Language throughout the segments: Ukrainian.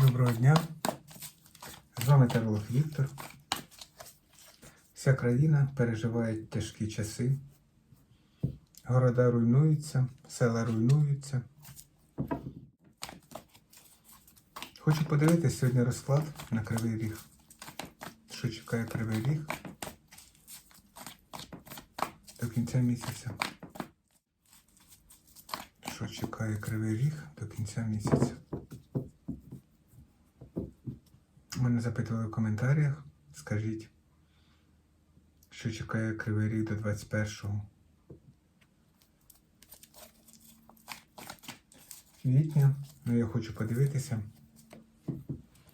Доброго дня. З вами Таролог Віктор. Вся країна переживає тяжкі часи. Города руйнуються, села руйнуються. Хочу подивитися сьогодні розклад на Кривий Ріг. Що чекає Кривий Ріг до кінця місяця. Що чекає Кривий Ріг до кінця місяця. Мене запитували в коментарях. Скажіть, що чекає Кривий Ріг до 21 квітня. Ну я хочу подивитися,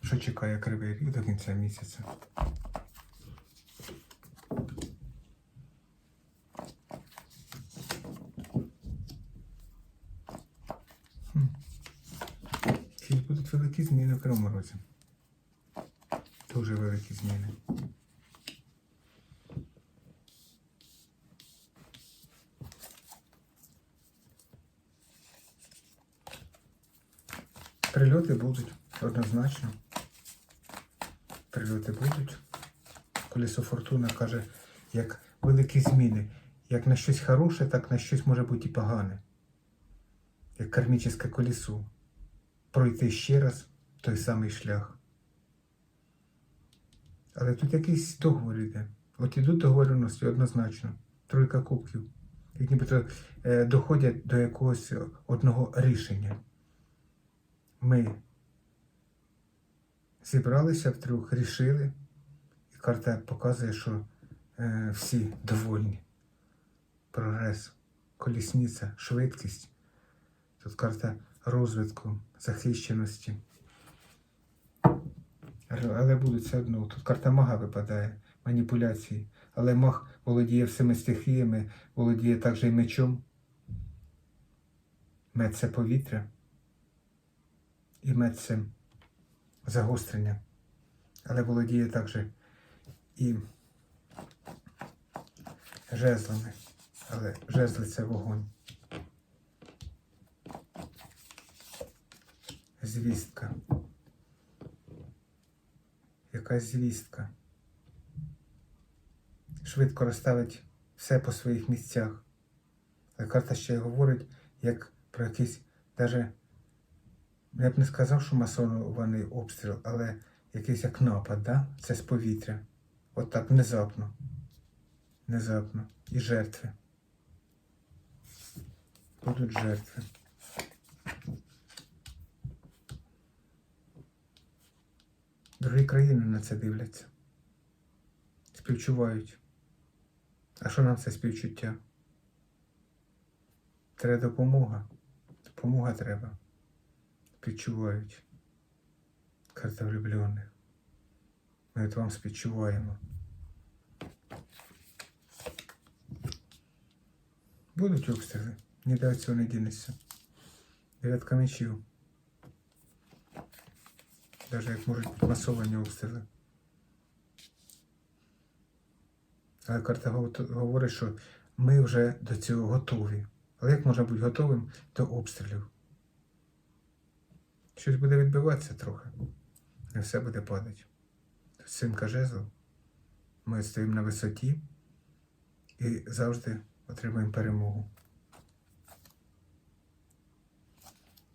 що чекає Кривий Ріг до кінця місяця. Чи будуть великі зміни в Кривому Розі? Дуже великі зміни. Прильоти будуть однозначно. Прильоти будуть. Колесо Фортуна каже, як великі зміни. Як на щось хороше, так на щось може бути і погане. Як кармічне колесо. Пройти ще раз той самий шлях. Але тут якийсь договор йде. От ідуть договореності однозначно. Тройка кубків. Як нібито е, доходять до якогось одного рішення. Ми зібралися втрьох, рішили, і карта показує, що е, всі довольні. Прогрес, колісниця, швидкість. Тут карта розвитку, захищеності. Але будуть все одно. Тут карта мага випадає, маніпуляції. Але маг володіє всіми стихіями, володіє також і мечом. Меч це повітря. І меч це загострення. Але володіє також і жезлами. Але жезли це вогонь. Звістка якась звістка. Швидко розставить все по своїх місцях. Але карта ще й говорить як про якийсь, даже, я б не сказав, що масований обстріл, але якийсь як напад, да? це з повітря. От так внезапно. Внезапно. І жертви. Будуть жертви. Другі країни на це дивляться. Співчувають. А що нам це співчуття? Треба допомога. Допомога треба. Співчувають. Карта влюблених. Ми от вам співчуваємо. Будуть обстріли. Ніде від цього не дінешся. Дев'ятка мечів. Даже як можуть бути масовані обстріли. Але карта говорить, що ми вже до цього готові. Але як можна бути готовим до обстрілів? Щось буде відбиватися трохи. Не все буде падати. Тут симка жезлов. Ми стоїмо на висоті і завжди отримуємо перемогу.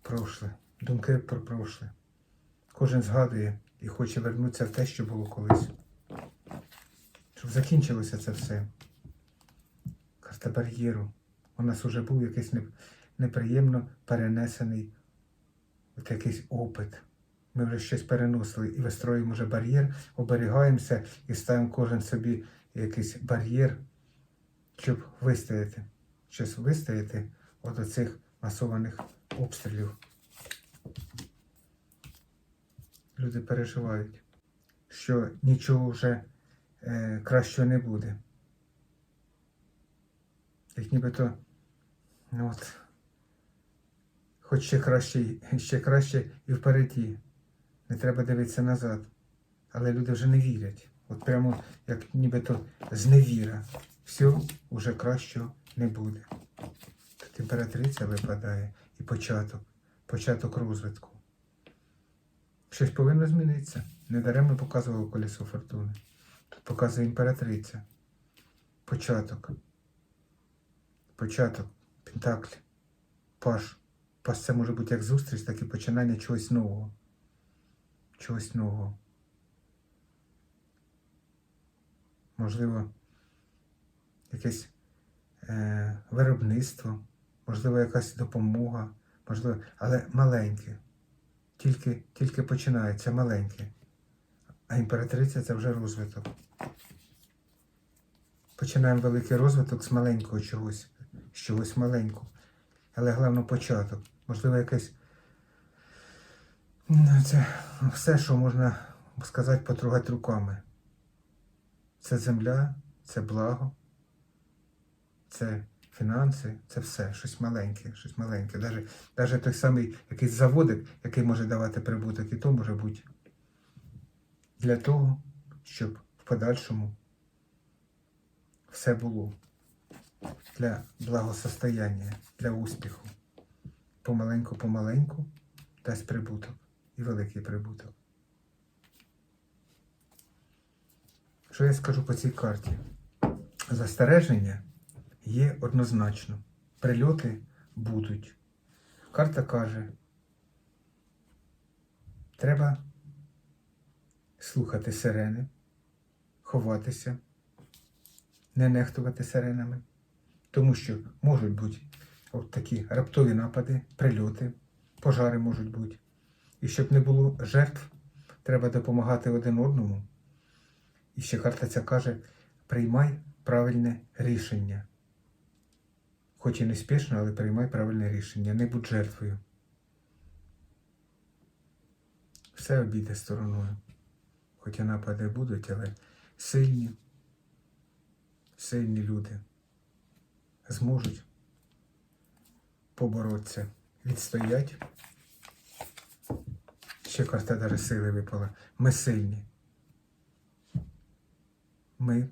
Прошле. Думки про прошле. Кожен згадує і хоче вернутися в те, що було колись. Щоб закінчилося це все. Карта бар'єру. У нас вже був якийсь неприємно перенесений от якийсь опит. Ми вже щось переносили і вистроїмо вже бар'єр, оберігаємося і ставимо кожен собі якийсь бар'єр, щоб вистояти. Щось вистояти від оцих масованих обстрілів люди переживають, що нічого вже е, кращого не буде. Як нібито, ну от, хоч ще краще, ще краще і впереді. Не треба дивитися назад. Але люди вже не вірять. От прямо як нібито зневіра. Все, вже кращого не буде. Тут імператриця випадає і початок, початок розвитку. Щось повинно змінитися. Недаремно показувало колесо фортуни. Тут показує імператриця. Початок. Початок. Пентакль. Паш. Паш це може бути як зустріч, так і починання чогось нового. Чогось нового. Можливо, якесь е, виробництво, можливо, якась допомога, можливо, але маленьке. Тільки, тільки починається маленьке. А імператриця це вже розвиток. Починаємо великий розвиток з маленького чогось, з чогось маленького. Але головне початок. Можливо, якесь. Це все, що можна сказати, потрогати руками. Це земля, це благо, це фінанси, це все, щось маленьке, щось маленьке. Даже, даже той самий якийсь заводик, який може давати прибуток, і то може бути для того, щоб в подальшому все було для благосостояння, для успіху. Помаленьку-помаленьку дасть прибуток і великий прибуток. Що я скажу по цій карті? Застереження є однозначно. Прильоти будуть. Карта каже, треба слухати сирени, ховатися, не нехтувати сиренами, тому що можуть бути от такі раптові напади, прильоти, пожари можуть бути. І щоб не було жертв, треба допомагати один одному. І ще карта ця каже: приймай правильне рішення. Хоч і не спішно, але приймай правильне рішення. Не будь жертвою. Все обійде стороною. Хоча напади будуть, але сильні, сильні люди зможуть поборотися, відстоять. Ще карта дари сили випала. Ми сильні. Ми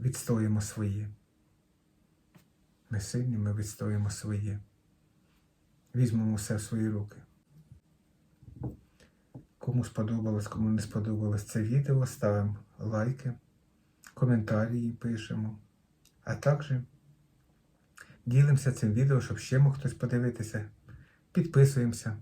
відстоїмо своє. Ми сильні, ми відстоїмо своє. Візьмемо все в свої руки. Кому сподобалось, кому не сподобалось це відео, ставимо лайки, коментарі пишемо. А також ділимося цим відео, щоб ще мог хтось подивитися. Підписуємося.